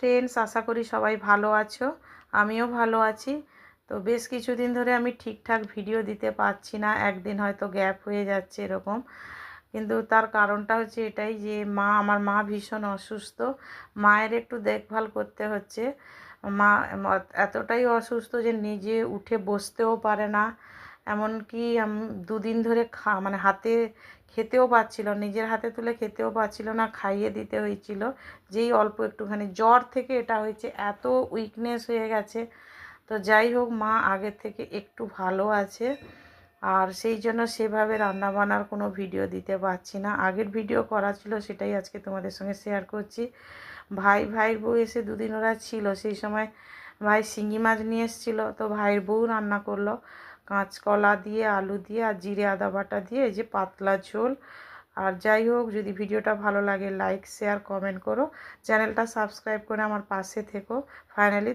Friends আশা করি সবাই ভালো আছো। আমিও ভালো আছি। তো বেশ কিছুদিন ধরে আমি ঠিকঠাক ভিডিও দিতে পারছি না। একদিন হয়তো গ্যাপ হয়ে যাচ্ছে এরকম। কিন্তু তার কারণটা হচ্ছে এটাই যে মা, আমার মা ভীষণ অসুস্থ। মায়ের একটু দেখভাল করতে হচ্ছে। মা এতটাই অসুস্থ যে নিজে উঠে বসতেও পারে না। এমনকি দুদিন ধরে খা মানে হাতে খেতেও পাচ্ছিল নিজের হাতে তুলে খেতেও পাচ্ছিল না, খাইয়ে দিতে হয়েছিল। যেই অল্প একটুখানি, জ্বর থেকে এটা হয়েছে, এত উইকনেস হয়ে গেছে। তো যাই হোক, মা আগের থেকে একটু ভালো আছে। আর সেই জন্য সেভাবে রান্নাবান্নার কোনো ভিডিও দিতে পারছি না। আগের ভিডিও করা ছিল, সেটাই আজকে তোমাদের সঙ্গে শেয়ার করছি। ভাই, ভাইয়ের বউ এসে দুদিন ওরা ছিল, সেই সময় ভাই শিঙি মাছ নিয়ে এসেছিল, তো ভাইয়ের বউ রান্না করল। কাঁচকলা দিয়ে, আলু দিয়ে আর জিরে আদা বাটা দিয়ে এই যে পাতলা ঝোল। আর যাই হোক, যদি ভিডিওটা ভালো লাগে লাইক শেয়ার কমেন্ট করো। চ্যানেলটা সাবস্ক্রাইব করে আমার পাশে থেকো। ফাইনালি